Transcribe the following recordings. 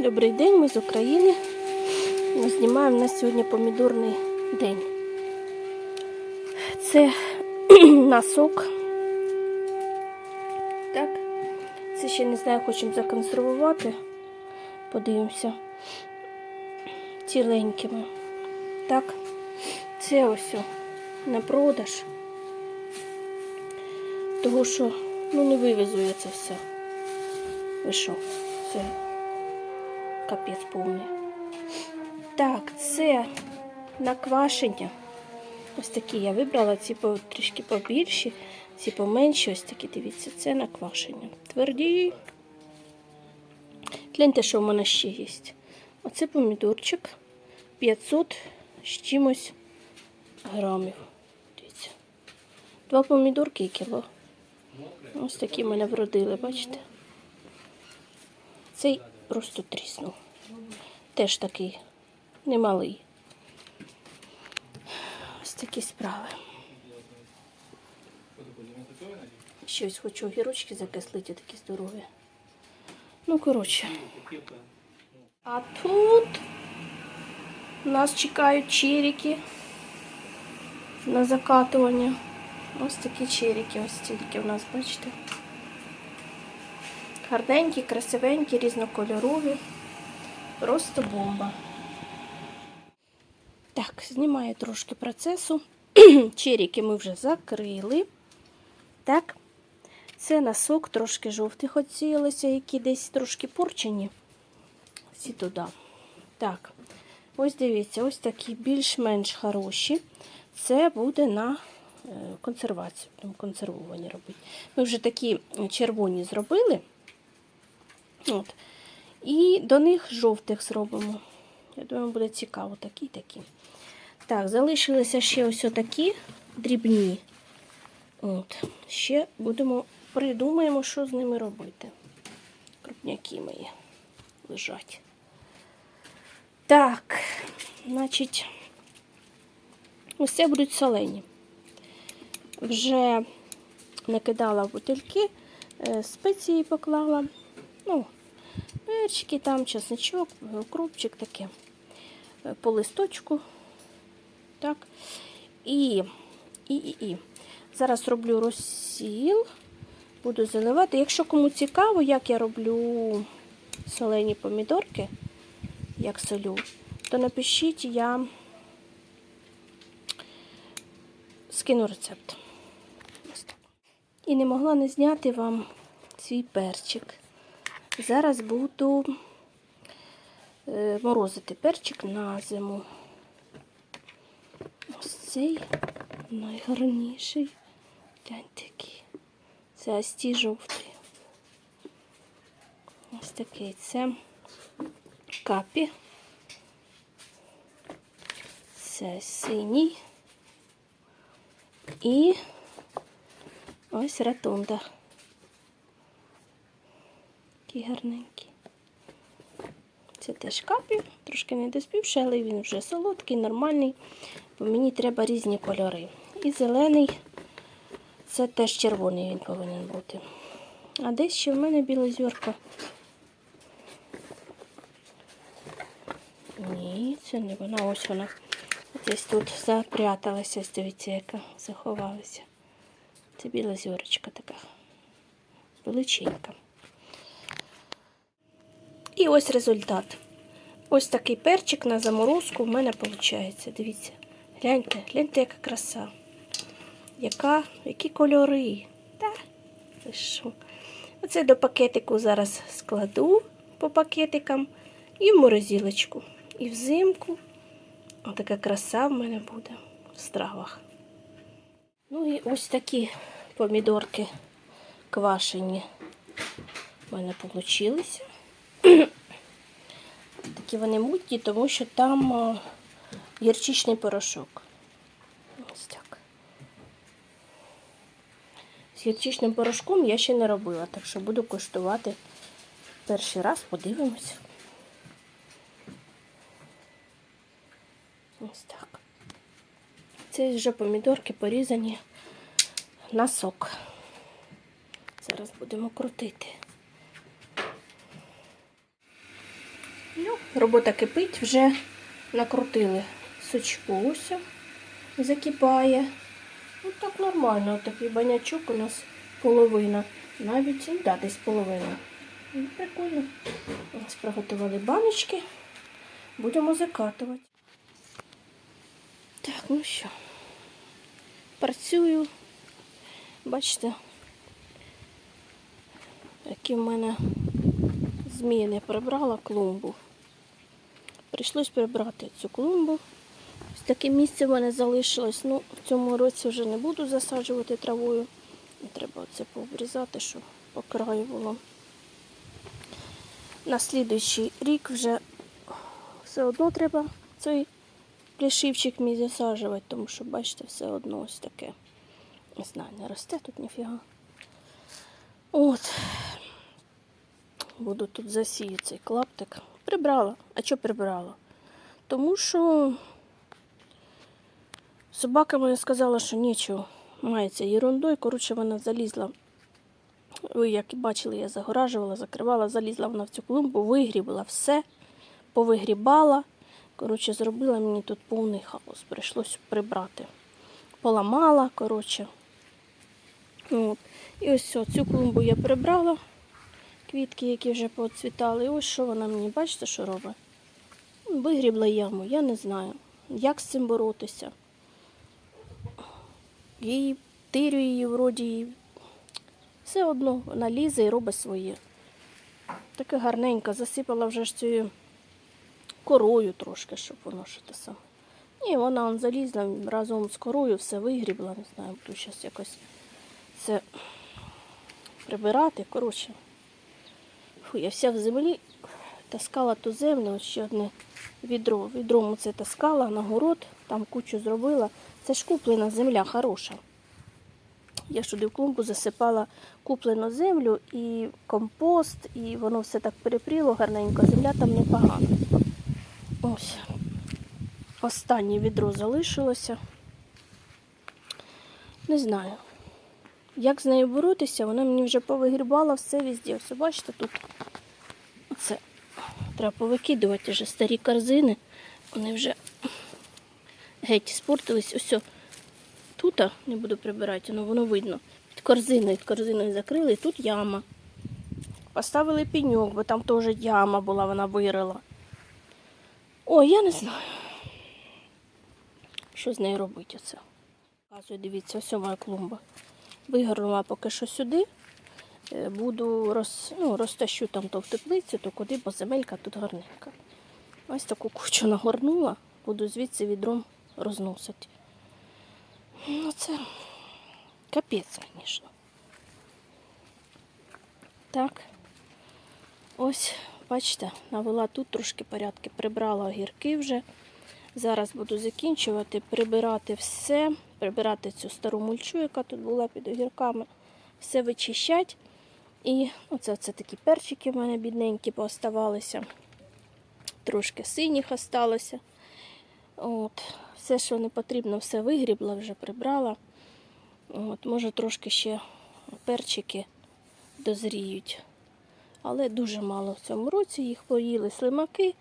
Добрий день, ми з України. Ми знімаємо на сьогодні помідорний день. Це носок. Так. Це ще не знаю, хочемо законсервувати. Подивимося. Ціленькими. Так. Це ось на продаж. Того що ну не вивезу я це все. Ви що? Це капець повний. Так, це наквашення. Ось такі я вибрала, ці трішки побільші, ці поменші, ось такі, дивіться, це наквашення. Тверді. Гляньте, що в мене ще є. Оце помідорчик 500 з чимось грамів. Дивіться. Два помідорки і кіло. Ось такі мене вродили, бачите? Цей просто тріснув. Теж такий немалий. Ось такі справи. Щось хочу огірочки закислити, такі здорові. Ну, коротше. А тут нас чекають черіки на закатування. Ось такі черіки, ось стільки у нас, бачите. Гарненькі, красивенькі, різнокольорові. Просто бомба. Так, знімаю трошки процесу. Черіки ми вже закрили. Так, це носок трошки жовтих оціялися, які десь трошки порчені. Всі туди. Так, ось дивіться, ось такі більш-менш хороші. Це буде на е, консервацію, будемо консервовані робити. Ми вже такі червоні зробили. От. І до них жовтих зробимо. Я думаю, буде цікаво такі такі. Так, залишилися ще ось такі дрібні. От. Ще будемо придумаємо, що з ними робити. Крупняки мої лежать. Так, значить, ось це будуть солені. Вже накидала бутильки, е, спеції поклала. Ну, перчики, там, чесничок, укропчик таке. Е, По листочку. Так. І, і, і, і. Зараз роблю розсіл. Буду заливати. Якщо кому цікаво, як я роблю солені помідорки, як солю, то напишіть, я скину рецепт. І не могла не зняти вам свій перчик. Зараз буду е, морозити перчик на зиму. Ось цей найгарніший. Гляньте який. Це асті жовтий. Ось такий. Це капі. Це синій. І ось ратунда. Такий гарненький. Це теж капі, трошки не доспівши, але він вже солодкий, нормальний, бо мені треба різні кольори. І зелений, це теж червоний він повинен бути. А десь ще в мене білозірка. Ні, це не вона, ось вона. Десь тут запряталася, дивіться, яка заховалася. Це біла зірочка така величенька. І ось результат. Ось такий перчик на заморозку в мене виходить. Дивіться. Гляньте, гляньте, яка краса. Яка, які кольори. Та, що? Оце до пакетику зараз складу по пакетикам і в морозилочку. І взимку. Отака краса в мене буде в стравах. Ну і ось такі помідорки квашені в мене вийшли. Такі вони мутні, тому що там о, гірчичний порошок. Ось так. З гірчичним порошком я ще не робила, так що буду коштувати перший раз, подивимось. Ось так. Це вже помідорки порізані на сок. Зараз будемо крутити. Ну, робота кипить, вже накрутили сучку ось. Закипає. Ну так нормально, такий банячок у нас половина. Навіть да, десь половина. Ну, прикольно. Ось приготували баночки. Будемо закатувати. Так, ну що. Працюю. Бачите, які в мене зміни прибрала клумбу. Прийшлось прибрати цю клумбу. Ось таке місце в мене залишилось. Ну, в цьому році вже не буду засаджувати травою. Треба оце пообрізати, щоб по краю було. На слідуючий рік вже все одно треба цей плішивчик мій засаджувати, тому що, бачите, все одно ось таке. Не знаю, не росте тут ніфіга. От. Буду тут засію цей клаптик. Прибрала. А що прибрала? Тому що собака мені сказала, що нічого мається ерундою. Коротше, вона залізла. Ви, як і бачили, я загоражувала, закривала, залізла вона в цю клумбу, вигрібла все, повигрібала. Коротше, зробила мені тут повний хаос. Прийшлось прибрати. Поламала, коротше. От. І ось цю клумбу я прибрала. Квітки, які вже поцвітали. І ось що вона мені, бачите, що робить? Вигрібла яму, я не знаю, як з цим боротися. Її тирю її вроді. Все одно вона лізе і робить своє. Таке гарненько, засипала вже ж цією корою трошки, щоб воно те саме. Ні, вона он залізла разом з корою, все вигрібла, не знаю, буду зараз якось це прибирати. Коротше, Фу, я вся в землі таскала ту землю, ось ще одне відро. Відром це таскала на город, там кучу зробила. Це ж куплена земля хороша. Я ж туди в клумбу засипала куплену землю і компост, і воно все так перепріло гарненько, земля там непогана. Ось. Останнє відро залишилося. Не знаю. Як з нею боротися, вона мені вже повигрібала все везде. Ось бачите, тут оце треба повикидувати вже старі корзини. Вони вже геть спортились. Ось тут не буду прибирати, але воно видно. Під корзиною, під корзиною закрили, і тут яма. Поставили пеньок, бо там теж яма була, вона вирила. Ой, я не знаю. Що з нею робити оце? Дивіться, ось моя клумба. Вигорнула поки що сюди. Е, Буду роз, ну, розтащу там то в теплицю, то куди, бо земелька тут гарненька. Ось таку кучу нагорнула, буду звідси відром розносити. Ну, це капець, звісно. Так. Ось, бачите, навела тут трошки порядки, прибрала огірки вже. Зараз буду закінчувати, прибирати все, прибирати цю стару мульчу, яка тут була під огірками, все вичищати. І оце, оце такі перчики в мене бідненькі пооставалися. Трошки синіх осталося. От. Все, що не потрібно, все вигрібла, вже прибрала. От, може, трошки ще перчики дозріють. Але дуже мало в цьому році їх поїли слимаки.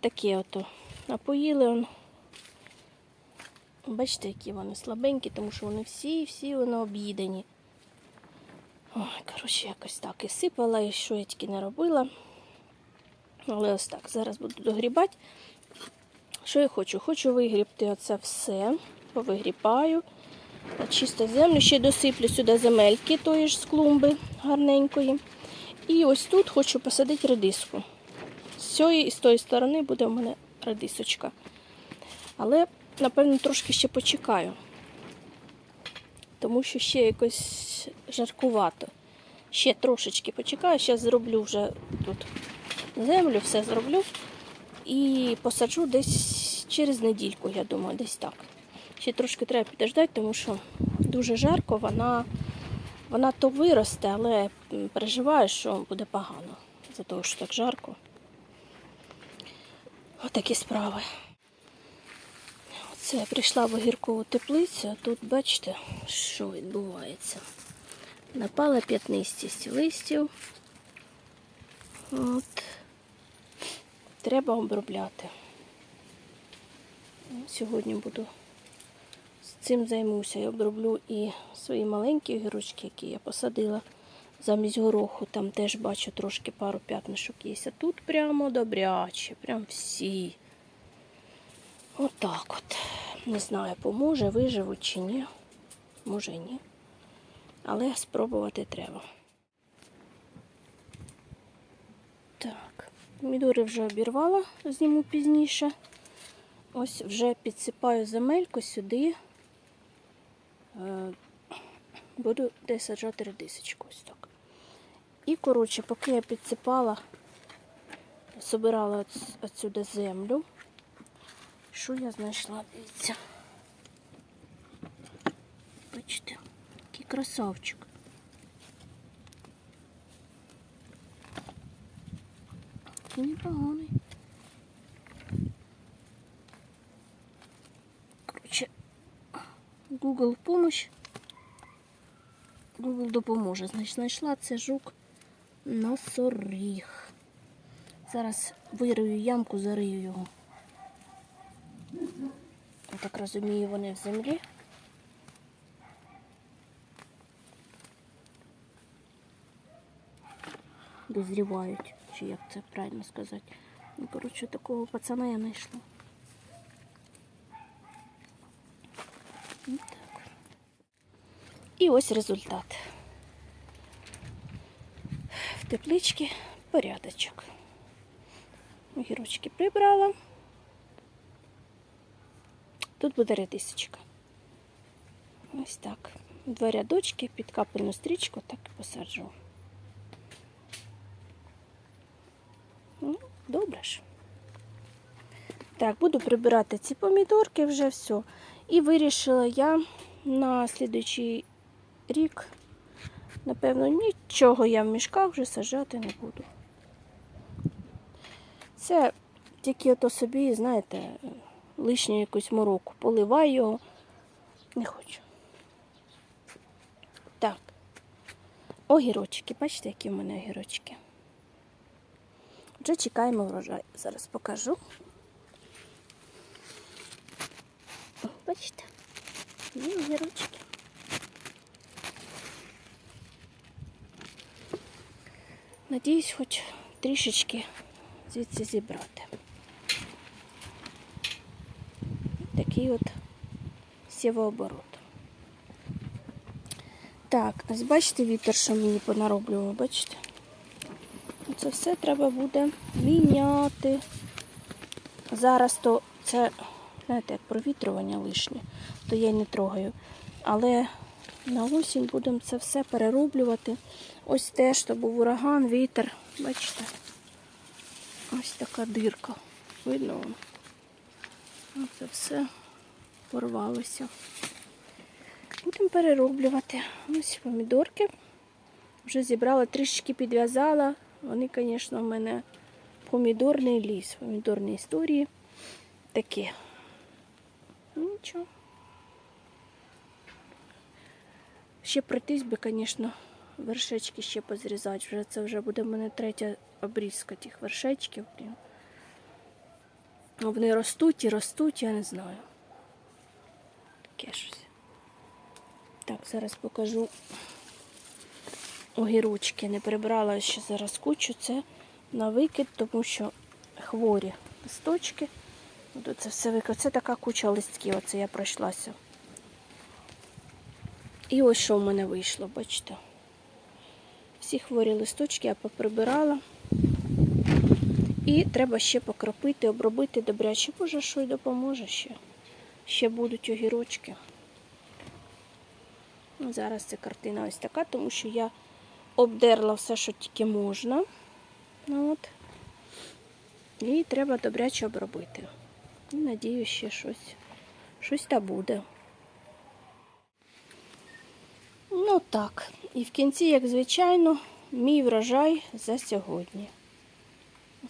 Такі ото. А поїли он. Бачите, які вони слабенькі, тому що вони всі-всі вони об'їдені. Ой, коротше, якось так і сипала, і що я тільки не робила. Але ось так, зараз буду догрібати. Що я хочу? Хочу вигрібти оце все, повигрібаю. Чисто землю, ще досиплю сюди земельки тої ж з клумби гарненької. І ось тут хочу посадити редиску. З цієї і з тої сторони буде у мене редисочка. Але, напевно, трошки ще почекаю. Тому що ще якось жаркувато. Ще трошечки почекаю, зараз зроблю вже тут землю, все зроблю. І посаджу десь через недільку, я думаю, десь так. Ще трошки треба підождати, тому що дуже жарко, вона, вона то виросте, але переживаю, що буде погано. За того, що так жарко. Отакі справи. Оце я прийшла в огіркову теплицю, а тут бачите, що відбувається. Напала п'ятнистість листів. От. треба обробляти. Сьогодні буду з цим займуся і оброблю і свої маленькі огірочки, які я посадила замість гороху. Там теж бачу трошки пару п'ятнишок є. А тут прямо добряче, прям всі. Отак от. Не знаю, поможе, виживуть чи ні. Може ні. Але спробувати треба. Так, помідори вже обірвала, зніму пізніше. Ось вже підсипаю земельку сюди. Е, Буду десь саджати редисочку ось так. І, коротше, поки я підсипала, собирала отсюди землю. Що я знайшла? Дивіться. Бачите, який красавчик. Такий непоганий. Коротше, Google помощь. Google допоможе. Значить, знайшла це жук носоріг. Зараз вирию ямку, зарию його. Я так розумію, вони в землі. Дозрівають, чи як це правильно сказати. Ну, коротше, такого пацана я знайшла. Ну. І ось результат. В тепличці порядочок. Огірочки прибрала. Тут буде редисочка. Ось так. Два рядочки під капельну стрічку так і посаджу. Ну, добре ж. Так, буду прибирати ці помідорки вже все. І вирішила я на слідуючий рік, напевно, нічого я в мішках вже саджати не буду. Це тільки ото собі, знаєте, лишню якусь мороку. Поливаю його. Не хочу. Так. Огірочки. Бачите, які в мене огірочки. Вже чекаємо врожай. Зараз покажу. Бачите? Є огірочки. Надіюсь, хоч трішечки звідси зібрати. Такий от сівооборот. Так, ось бачите вітер, що мені понароблював, бачите? Це все треба буде міняти. Зараз то це, знаєте, як провітрювання лишнє, то я й не трогаю. Але на осінь будемо це все перероблювати. Ось теж то був ураган, вітер. Бачите? Ось така дирка. Видно вам? Це все порвалося. Будемо перероблювати. Ось помідорки. Вже зібрала, трішечки підв'язала. Вони, звісно, в мене помідорний ліс, помідорні історії. Такі. Ну, Нічого. Ще пройтись би, звісно, вершечки ще позрізати. Вже це вже буде в мене третя обрізка тих вершечків. Блін. Вони ростуть і ростуть, я не знаю. Таке щось. Так, зараз покажу огірочки. Не прибрала ще зараз кучу. Це на викид, тому що хворі листочки. Це все викид. Це така куча листків, оце я пройшлася. І ось що в мене вийшло, бачите. Всі хворі листочки я поприбирала. І треба ще покропити, обробити добряче. Боже, що й допоможе ще. Ще будуть огірочки. Ну, Зараз ця картина ось така, тому що я обдерла все, що тільки можна. Ну, от. І треба добряче обробити. І надію, ще щось, щось та буде. Ну так. І в кінці, як звичайно, мій врожай за сьогодні.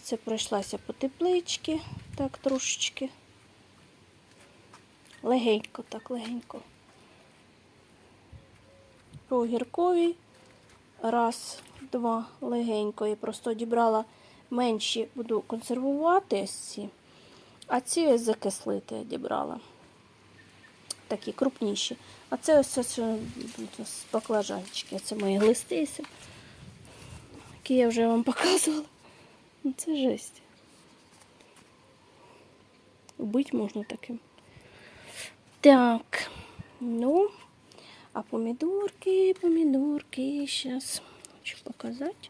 Це пройшлася по тепличці, так трошечки. Легенько, так, легенько. По огірковій. Раз, два, легенько. Я просто дібрала менші буду консервувати ось ці, а ці ось закислити я дібрала. Такі крупніші. А це ось ось е, з баклажанчики. Це мої глисти, які я вже вам показувала. Ну, Це жесть. Убить можна таким. Так, ну, а помідорки, помідорки, зараз хочу показати.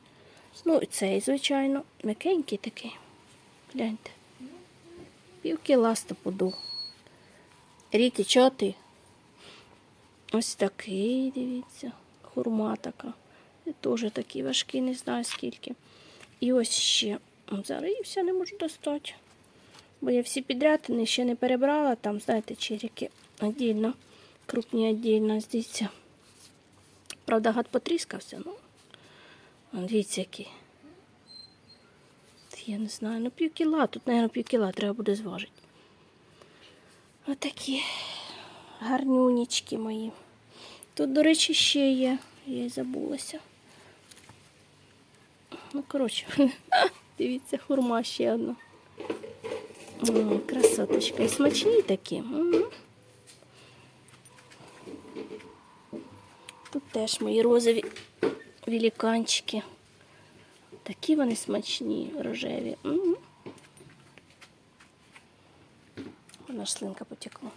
Ну, і цей, звичайно, м'якенький такий. Гляньте. Пів кіла стопуду. Ріки, чого ти? Ось такий, дивіться, хурма така. Теж такий важкий, не знаю скільки. І ось ще. Зараз і все не можу достати. Бо я всі підрядини ще не перебрала. Там, знаєте, черіки віддільно, крупні віддільно, дивіться. Правда, гад потріскався, ну. Дивіться, який. Я не знаю, ну пів кіла. Тут, мабуть, пів кіла треба буде зважити. Отакі гарнюнічки мої. Тут, до речі, ще є. Я й забулася. Ну, коротше, дивіться, хурма ще одна. М, Красоточка. І смачні такі. Тут теж мої розові великанчики. Такі вони смачні, рожеві. Вона ж слинка потекла.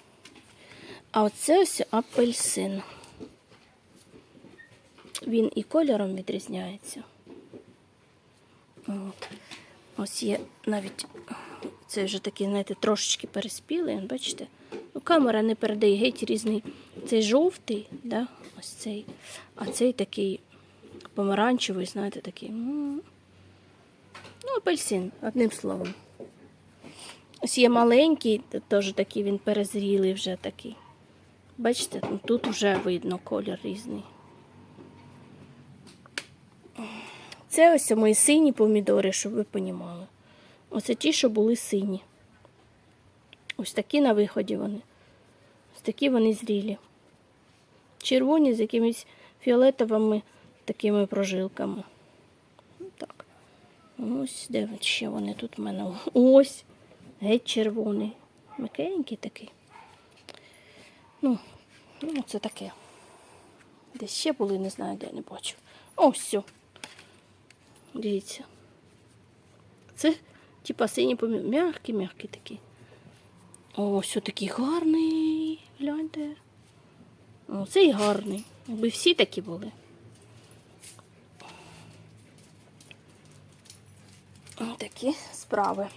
А оце ось апельсин. Він і кольором відрізняється. От. Ось є навіть це вже такий, знаєте, трошечки переспілий, бачите? Ну, камера не передає геть різний. Цей жовтий, да? ось цей, а цей такий помаранчевий, знаєте, такий. Ну, апельсин, одним словом. Ось є маленький, теж такий він перезрілий вже такий. Бачите, ну, тут вже видно колір різний. Це ось мої сині помідори, щоб ви понімали. Оце ті, що були сині. Ось такі на виході вони. Ось такі вони зрілі. Червоні з якимись фіолетовими такими прожилками. Ну, Так. Ось де ще вони тут в мене. Ось. Геть червоний. М'якенький такий. Ну, ну, це таке. Десь ще були, не знаю, де не бачу. Ось все. Дивіться. Це типа синій помі... м'який, м'який такий. Ось такий гарний. Гляньте. О, цей гарний. Якби всі такі були. Такі справи.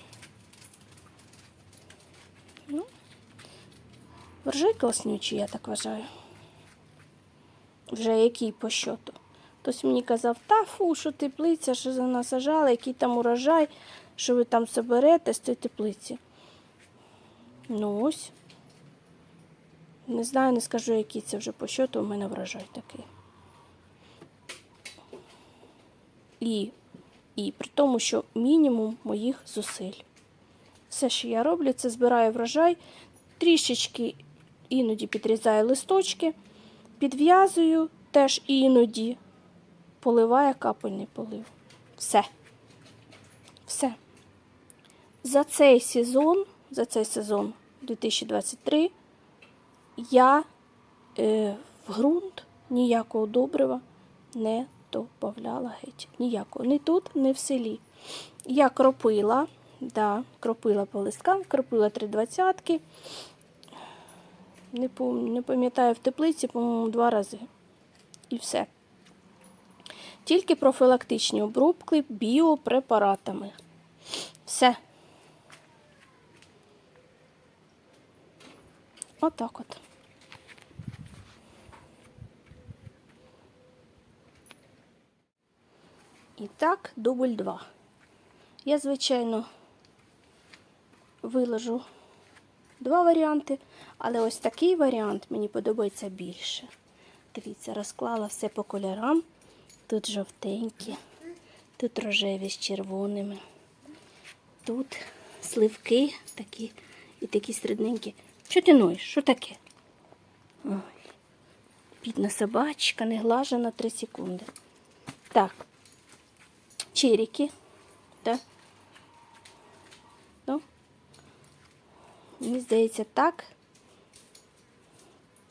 Ну, врожай класнючий, я так вважаю. Вже який по щоту. Хтось мені казав, та фу, що теплиця, що за насажала, який там урожай, що ви там соберете з цієї теплиці. Ну ось. Не знаю, не скажу, який це вже по щоту, у мене врожай такий. І, і при тому, що мінімум моїх зусиль. Все, що я роблю, це збираю врожай, трішечки іноді підрізаю листочки, підв'язую теж іноді поливаю капельний полив. Все. Все. За цей сезон, за цей сезон 2023 я е, в ґрунт ніякого добрива не додавала геть. Ніякого. Ні тут, ні в селі. Я кропила, да, кропила по листкам, кропила три двадцятки. Не, не пам'ятаю в теплиці, по-моєму, два рази. І все. Тільки профілактичні обробки біопрепаратами. Все. Отак от. І так, дубль 2. Я, звичайно, виложу два варіанти, але ось такий варіант мені подобається більше. Дивіться, розклала все по кольорам. Тут жовтенькі, тут рожеві з червоними. Тут сливки такі і такі середненькі. Що ти ноєш? Що таке? Ой, бідна собачка, не глажена 3 секунди. Так, черіки. Да? Мені здається, так.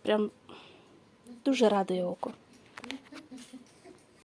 Прям дуже радує око.